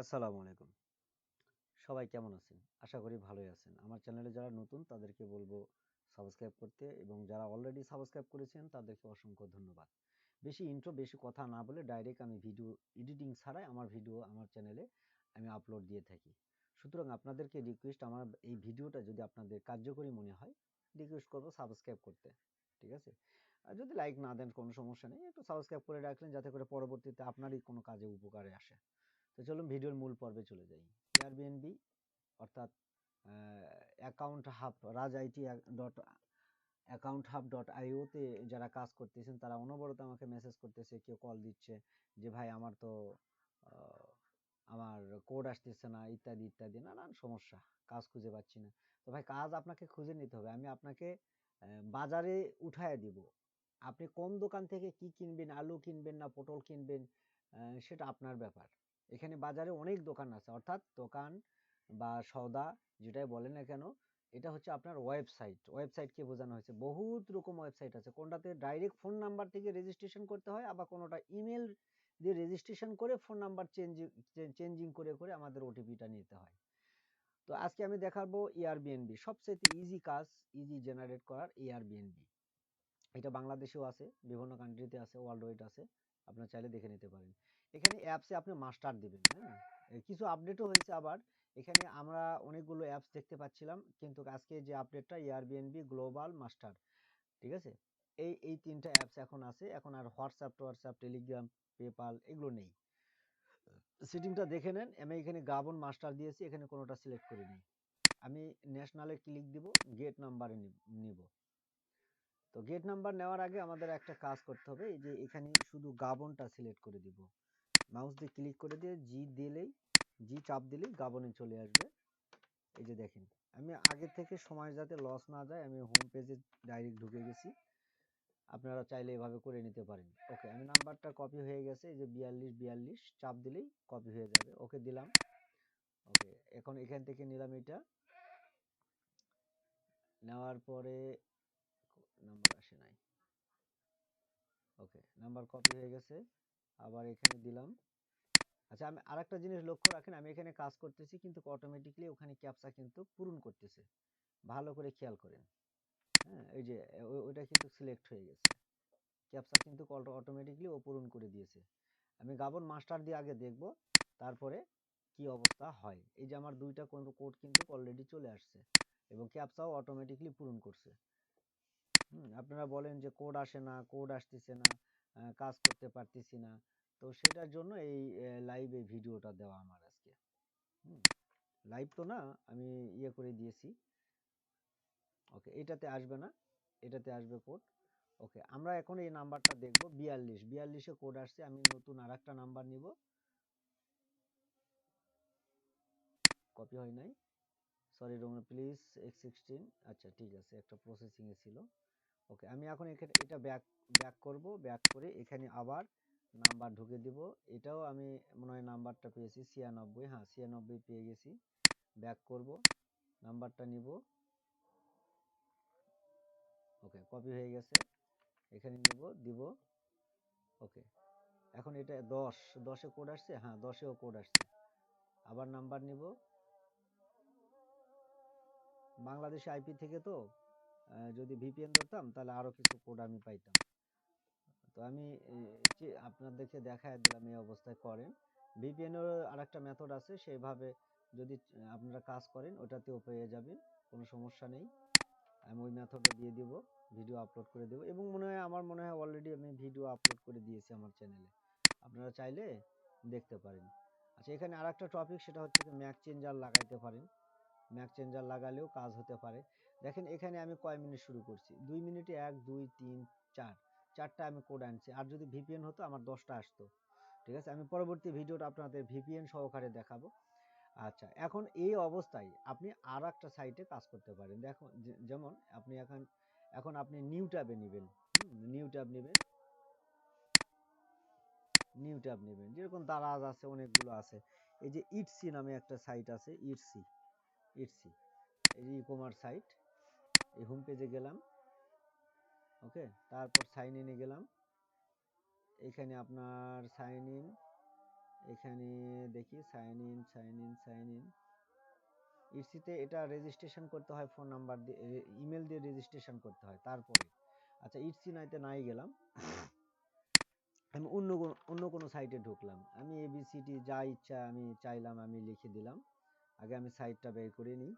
আসসালামু আলাইকুম। সবাই কেমন আছেন? আশা করি ভালোই আছেন। আমার চ্যানেলে যারা নতুন, তাদেরকে বলব সাবস্ক্রাইব করতে এবং যারা অলরেডি সাবস্ক্রাইব করেছেন, তাদেরকে অসংখ্য ধন্যবাদ। বেশি ইন্ট্রো বেশি কথা না বলে ডাইরেক্ট আমি ভিডিও এডিটিং ছাড়াই আমার ভিডিও আমার চ্যানেলে আমি আপলোড দিয়ে থাকি। সুতরাং আপনাদেরকে রিকোয়েস্ট আমার এই ভিডিওটা যদি আপনাদের কার্যকরী মনে হয় রিকোয়েস্ট করব সাবস্ক্রাইব করতে। ঠিক আছে? আর যদি লাইক না দেন, কোনো সমস্যা নেই, একটু সাবস্ক্রাইব করে রাখলেন, যাতে করে পরবর্তীতে আপনারই কোনো কাজে উপকারে আসে। তো চলুন ভিডিওর মূল পর্বে চলে যাই। এয়ারবিএনবি অর্থাৎ account hub Raj IT dot account hub dot আইওতে যারা কাজ করতেছেন, তারা অনবরত আমাকে মেসেজ করতেছে, কেউ কল দিচ্ছে যে, ভাই, আমার তো আমার কোড আসতেছে না, ইত্যাদি ইত্যাদি। নানান সমস্যা, কাজ খুঁজে পাচ্ছি না। তো ভাই, কাজ আপনাকে খুঁজে নিতে হবে। আমি আপনাকে বাজারে উঠায় দিব। আপনি কোন দোকান থেকে কি কিনবেন, আলু কিনবেন না, পটল কিনবেন সেটা আপনার ব্যাপার। এখানে বাজারে অনেক দোকান আছে। অর্থাৎ দোকান বা সওদা যেটাই বলেন না কেন, এটা হচ্ছে আপনার ওয়েবসাইট। ওয়েবসাইটকে বোঝানো হয়েছে? বহুত রকম ওয়েবসাইট আছে। কোনটাতে ডাইরেক্ট ফোন নাম্বার থেকে রেজিস্ট্রেশন করতে হয়, আবার কোনোটা ইমেল দিয়ে রেজিস্ট্রেশন করে ফোন নাম্বার চেঞ্জ চেঞ্জিং করে করে আমাদের ওটিপিটা নিতে হয়। তো আজকে আমি দেখাবো এয়ারবিএনবি সবচেয়ে ইজি কাজ ইজি জেনারেট করার এয়ারবিএনবি এটা বাংলাদেশেও আছে, বিভিন্ন কান্ট্রিতে আছে ওয়ার্ল্ড ওয়াইড আছে। আপনারা চাইলে দেখে নিতে পারেন। এখানে অ্যাপসে আপনি মাস্টার দিবেন হ্যাঁ? কিছু আপডেটও হয়েছে আবার। এখানে আমরা অনেকগুলো অ্যাপস দেখতে পাচ্ছিলাম, কিন্তু আজকে যে আপডেটটা এয়ারবিএনবি গ্লোবাল মাস্টার ঠিক আছে? এই এই তিনটা অ্যাপস এখন আছে। এখন আর হোয়াটসঅ্যাপ হোয়াটসঅ্যাপ টেলিগ্রাম পেপাল এগুলো নেই। সেটিংটা দেখে নেন। আমি এখানে গাবন মাস্টার দিয়েছি, এখানে কোনোটা সিলেক্ট করে নিই আমি ন্যাশনালে ক্লিক দিব গেট নাম্বারে নিব তো গেট নাম্বার নেওয়ার আগে আমাদের একটা কাজ করতে হবে যে এখানে শুধু গাবনটা সিলেক্ট করে দিব। মাউস দিয়ে ক্লিক করে দিয়ে জি দিলেই জি চাপ দিলেই গাবনে চলে আসবে। এই যে দেখেন, আমি আগে থেকে সময় যাতে লস না যায়, আমি হোম পেজে ডাইরেক্ট ঢুকে গেছি। আপনারা চাইলে এভাবে করে নিতে পারেন। ওকে আমি নাম্বারটা কপি হয়ে গেছে, এই যে বিয়াল্লিশ বিয়াল্লিশ, চাপ দিলেই কপি হয়ে যাবে। ওকে দিলাম। ওকে এখন এখান থেকে নিলাম এটা। নেওয়ার পরে নাম্বার আসে নাই। ওকে নাম্বার কপি হয়ে গেছে। আবার এখানে দিলাম। আচ্ছা আমি আরেকটা জিনিস লক্ষ্য রাখেন, আমি এখানে কাজ করতেছি কিন্তু অটোমেটিকলি ওখানে ক্যাপচা কিন্তু পূরণ করতেছে। ভালো করে খেয়াল করেন। হ্যাঁ এই যে ওইটা কিন্তু সিলেক্ট হয়ে গেছে। ক্যাপচা কিন্তু অটোমেটিকলি ও পূরণ করে দিয়েছে। আমি গাবন মাস্টার দিয়ে আগে দেখব, তারপরে কি অবস্থা হয়। এই যে, আমার দুইটা কোড কিন্তু অলরেডি চলে আসছে এবং ক্যাপচাও অটোমেটিকলি পূরণ করছে। হুম, আপনারা বলেন যে কোড আসে না, কোড আসতেছে না। কাজ করতে পারতেছি না। তো সেটার জন্য এই লাইভে ভিডিওটা দেওয়া আমার আজকে। লাইভ তো না, আমি ইয়ে করে দিয়েছি। ওকে, এটাতে আসবে না, এটাতে আসবে কোড ওকে, আমরা এখন এই নাম্বারটা দেখব, বিয়াল্লিশ। বিয়াল্লিশে কোড আসছে, আমি নতুন আর একটা নাম্বার নিব। কপি হয় নাই। Sorry Roman please X sixteen আচ্ছা ঠিক আছে, একটা প্রসেসিংয়ে ছিল। ওকে আমি এখন এখানে এটা ব্যাক ব্যাক করব ব্যাক করে এখানে আবার নাম্বার ঢুকে দিব। এটাও আমি মনে হয় নাম্বারটা পেয়েছি, ছিয়ানব্বই হ্যাঁ ছিয়ানব্বই পেয়ে গেছি। ব্যাক করব নাম্বারটা নিব। ওকে কপি হয়ে গেছে। এখানে নিব, দিব। ওকে এখন এটা দশ, দশে কোড আসছে হ্যাঁ দশেও কোড আসছে। আবার নাম্বার নিব। বাংলাদেশে আইপি থেকে তো? যদি ভিপিএন ধরতাম, তাহলে আরও কিছু কোড আমি পাইতাম। তো আমি আপনাদেরকে দেখায় দিলাম এই অবস্থায় করেন। ভিপিএনের আর একটা মেথড আছে সেইভাবে যদি আপনারা কাজ করেন, ওটাতেও পেয়ে যাবেন, কোনো সমস্যা নেই। আমি ওই মেথডটা দিয়ে দিব ভিডিও আপলোড করে দেব। এবং মনে হয়, আমার মনে হয় অলরেডি আমি ভিডিও আপলোড করে দিয়েছি আমার চ্যানেলে আপনারা চাইলে দেখতে পারেন। আচ্ছা এখানে আর একটা টপিক সেটা হচ্ছে ম্যাক চেঞ্জার লাগাইতে পারেন। ম্যাক চেঞ্জার লাগালেও কাজ হতে পারে। দেখেন এখানে আমি কয় মিনিট শুরু করছি? দুই মিনিটে এক, দুই, তিন, চার। চারটা আমি কোড আনছি। আর যদি ভিপিএন হতো, আমার দশটা আসতো। ঠিক আছে? আমি পরবর্তী ভিডিওটা আপনাদের ভিপিএন সহকারে দেখাবো। আচ্ছা এখন এই অবস্থায় আপনি আর একটা সাইটে কাজ করতে পারেন। দেখো যেমন আপনি এখন এখন আপনি নিউ ট্যাবে নেবেন। নিউ ট্যাব নেবেন। নিউ ট্যাব নেবেন। যেরকম দারাজ আছে, অনেকগুলো আছে। এই যে ইটসি নামে একটা সাইট আছে ইটসি ইটসি এই ই কমার্স সাইট এই হোম পেজে গেলাম ওকে তারপর সাইন ইনে গেলাম। এখানে আপনার সাইন ইন এখানে দেখি sign in sign in sign in ইসিতে এটা রেজিস্ট্রেশন করতে হয় ফোন নাম্বার দিয়ে ইমেল দিয়ে রেজিস্ট্রেশন করতে হয়, তারপরে। আচ্ছা ইটসি নাইতে নাই গেলাম। আমি অন্য কোনো অন্য কোনো সাইটে ঢুকলাম। আমি এবিসিডি যা ইচ্ছা আমি চাইলাম, আমি লিখে দিলাম। আগে আমি সাইটটা বের করে নিই।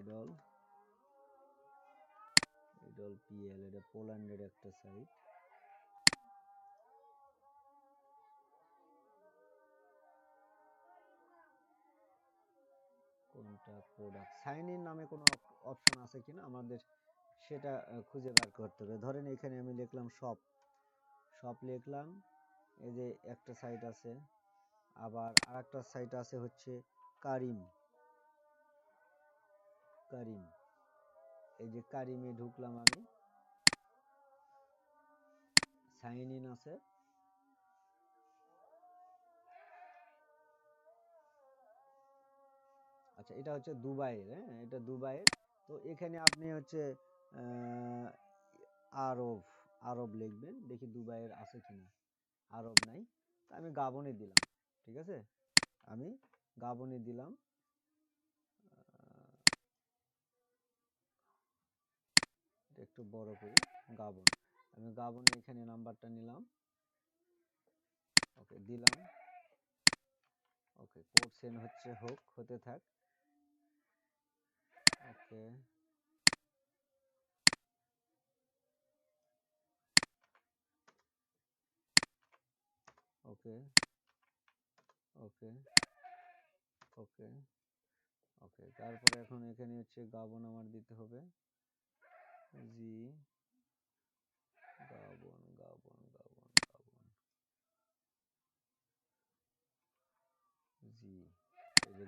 এডল এডল পিএল এটা পোল্যান্ডের একটা সাইট কোনটা প্রোডাক্ট সাইন ইন নামে কোনো অপশন আছে কিনা? আমাদের সেটা খুঁজে বের করতে হবে। ধরেন এখানে আমি লিখলাম শপ শপ লিখলাম। এই যে একটা সাইট আছে। আবার আরেকটা সাইট আছে হচ্ছে কারিম কারিম। এই যে কারিমে ঢুকলাম আমি। সাইন ইন আছে। আচ্ছা এটা হচ্ছে দুবাইয়ের হ্যাঁ? এটা দুবাইয়ের। তো এখানে আপনি হচ্ছে আরব আরব লিখবেন, দেখি দুবাইয়ের আছে কিনা। আরব নাই। আমি গাবনে দিলাম, ঠিক আছে? আমি গাবনে দিলাম আহ, এটা একটু বড় করি, গাবন। আমি গাবনে এখানে নাম্বারটা নিলাম। ওকে দিলাম। ওকে কোড সেন্ড হচ্ছে, হোক, হতে থাক। ওকে ওকে ওকে ওকে ওকে তারপরে এখন এখানে হচ্ছে গাবন আমার দিতে হবে। জি। গাবন গাবন গাবন গাবন। জি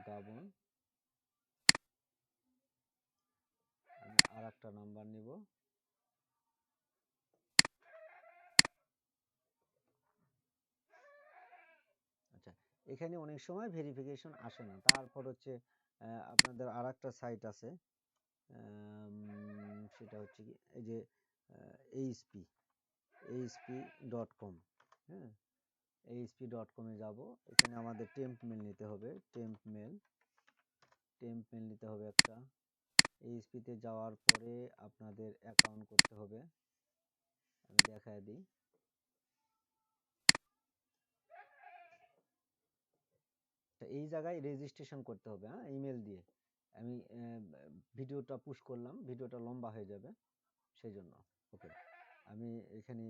গাবন। আমি আর একটা নাম্বার নিব। আচ্ছা এখানে অনেক সময় ভেরিফিকেশন আসে না। তারপর হচ্ছে আপনাদের আর একটা সাইট আছে সেটা হচ্ছে কি এই যে এইচপি এইচপি ডট কম হ্যাঁ? এইচপি ডট কমে যাব। এখানে আমাদের টেম্প মেল নিতে হবে। টেম্প মেল টেম্প মেল নিতে হবে একটা। এইচপিতে যাওয়ার পরে আপনাদের অ্যাকাউন্ট করতে হবে। আমি দেখায় দিই। এই জায়গায় রেজিস্ট্রেশন করতে হবে হ্যাঁ? ইমেল দিয়ে। আমি ভিডিওটা পুশ করলাম, ভিডিওটা লম্বা হয়ে যাবে সেই জন্য ওকে আমি এখানে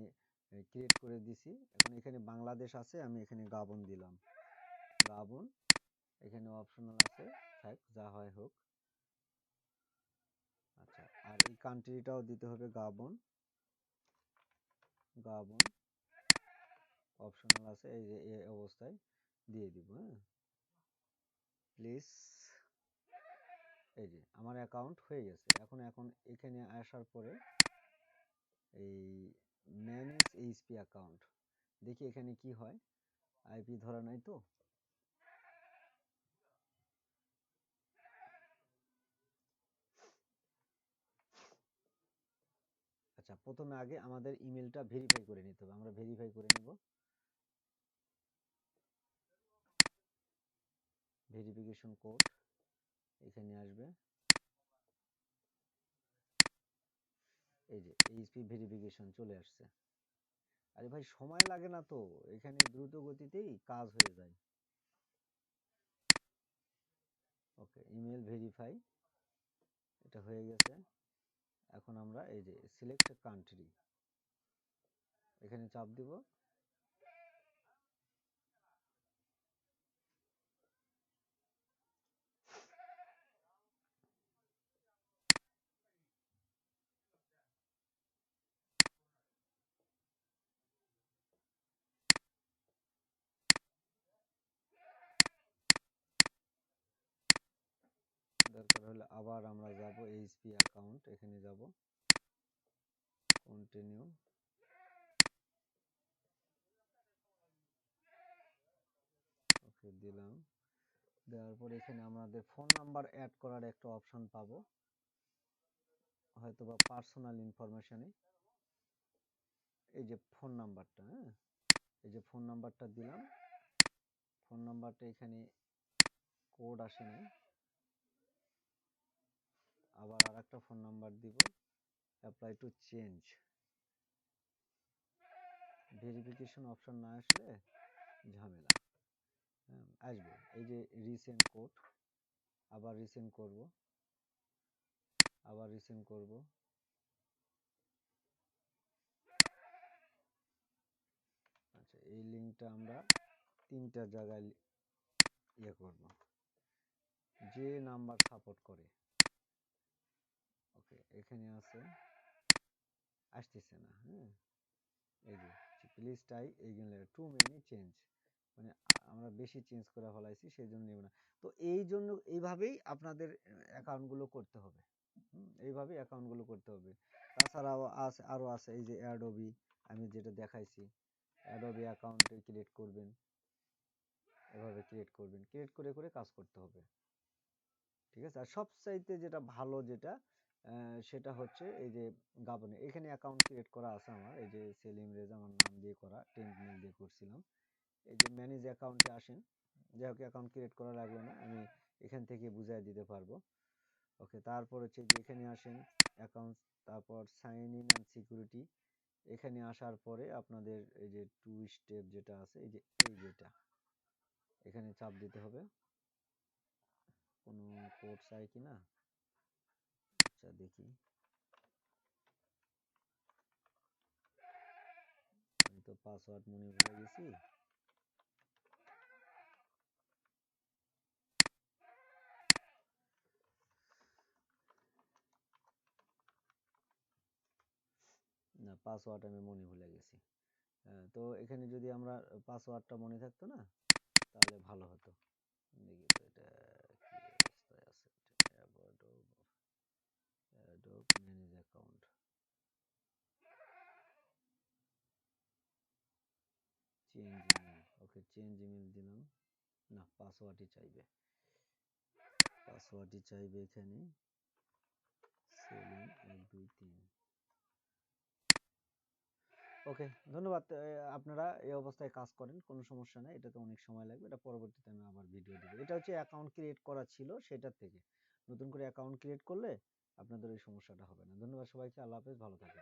ক্রিয়েট করে দিছি, এখন এখানে বাংলাদেশ আছে, আমি এখানে গাবন দিলাম। গাবন, এখানে অপশনাল আছে, থাক, যা হয় হোক। আচ্ছা আর এই কান্ট্রিটাও দিতে হবে গাবন। গাবন অপশনাল আছে, এই যে, এই অবস্থায় দিয়ে দিব হ্যাঁ। প্লিজ এই যে, আমার অ্যাকাউন্ট হয়ে গেছে। এখন এখন এখানে আসার পরে এই ম্যানেজ এইচপি অ্যাকাউন্ট দেখি এখানে কি হয়। আইপি ধরা নাই তো। আচ্ছা প্রথমে আগে আমাদের ইমেলটা ভেরিফাই করে নিতে হবে। আমরা ভেরিফাই করে নেব। ভেরিফিকেশন কোড এখানে আসবে। এই যে এইচপি ভেরিফিকেশন চলে আসছে। আরে ভাই, সময় লাগে না তো, এখানে দ্রুত গতিতেই কাজ হয়ে যায়। ওকে ইমেল ভেরিফাই এটা হয়ে গেছে। এখন আমরা এই যে সিলেক্ট কান্ট্রি এখানে চাপ দিব। আবার আমরা যাব এইচপি অ্যাকাউন্ট এখানে যাব। কন্টিনিউ ওকে দিলাম। দেওয়ার পর এখানে আমাদের ফোন নাম্বার অ্যাড করার একটা অপশন পাবো। হয়তো বা পার্সোনাল ইনফরমেশনে এই যে ফোন নাম্বারটা হ্যাঁ? এই যে ফোন নাম্বারটা দিলাম। ফোন নাম্বারটা এখানে কোড আসে নাই। আবার আর একটা ফোন নাম্বার দিব। Apply to change verification option না আসলে ঝামেলা। হ্যাঁ, আসবে। এই যে রিসেন্ট কোড আবার রিসেন্ট করব। আবার রিসেন্ট করব। আচ্ছা এই লিঙ্কটা আমরা তিনটা জায়গায় ইয়ে করব। যে নাম্বার সাপোর্ট করে। ওকে, এখানে আছে। আসতেছে না হ্যাঁ? এই যে প্লিজ টাই এইগুলো টু মেনি চেঞ্জ মানে আমরা বেশি চেঞ্জ করে ফেলাইছি, সেই জন্য নেব না। তো এই জন্য এইভাবেই আপনাদের অ্যাকাউন্টগুলো করতে হবে। এইভাবেই অ্যাকাউন্টগুলো করতে হবে। তাছাড়াও আছে আরও আছে, এই যে অ্যাডোবি আমি যেটা দেখাইছি। অ্যাডোবি অ্যাকাউন্টে ক্রিয়েট করবেন। এভাবে ক্রিয়েট করবেন। ক্রিয়েট করে করে কাজ করতে হবে। ঠিক আছে? আর সবচাইতে যেটা ভালো যেটা সেটা হচ্ছে এই যে গাবনে। এখানে অ্যাকাউন্ট ক্রিয়েট করা আছে আমার। এই যে সেলিম রেজা আমার নাম দিয়ে করা টেন্ট মেল দিয়ে করছিলাম। এই যে ম্যানেজ অ্যাকাউন্টে আসেন। যাই হোক অ্যাকাউন্ট ক্রিয়েট করা লাগবে না। আমি এখান থেকে বুঝাই দিতে পারব। ওকে, তারপর হচ্ছে যে এখানে আসেন অ্যাকাউন্ট তারপর সাইন ইন অ্যান্ড সিকিউরিটি এখানে আসার পরে আপনাদের এই যে টু স্টেপ যেটা আছে, এই যে এই যেটা। এখানে চাপ দিতে হবে। কোনো কোড চাই কি না আচ্ছা দেখি। আমি তো পাসওয়ার্ড মনে ভুলে গেছি। না পাসওয়ার্ড আমি মনে ভুলে গেছি। তো এখানে যদি আমরা পাসওয়ার্ডটা মনে থাকতো না, তাহলে ভালো হতো। দেখি তো এটা কি অবস্থায় আছে অ্যাডোব অ্যাডোব ম্যানেজ ওকে দিলাম। না চাইবে। চাইবে এখানে। দুই, তিন। ওকে ধন্যবাদ। আপনারা এই অবস্থায় কাজ করেন, কোনো সমস্যা নাই, এটাতে অনেক সময় লাগবে। এটা পরবর্তীতে আমি আবার ভিডিও দেবো। এটা হচ্ছে অ্যাকাউন্ট ক্রিয়েট করা ছিল সেটার থেকে। নতুন করে অ্যাকাউন্ট ক্রিয়েট করলে আপনাদের ওই সমস্যাটা হবে না। ধন্যবাদ সবাইকে। আল্লাহ হাফেজ। ভালো থাকবেন।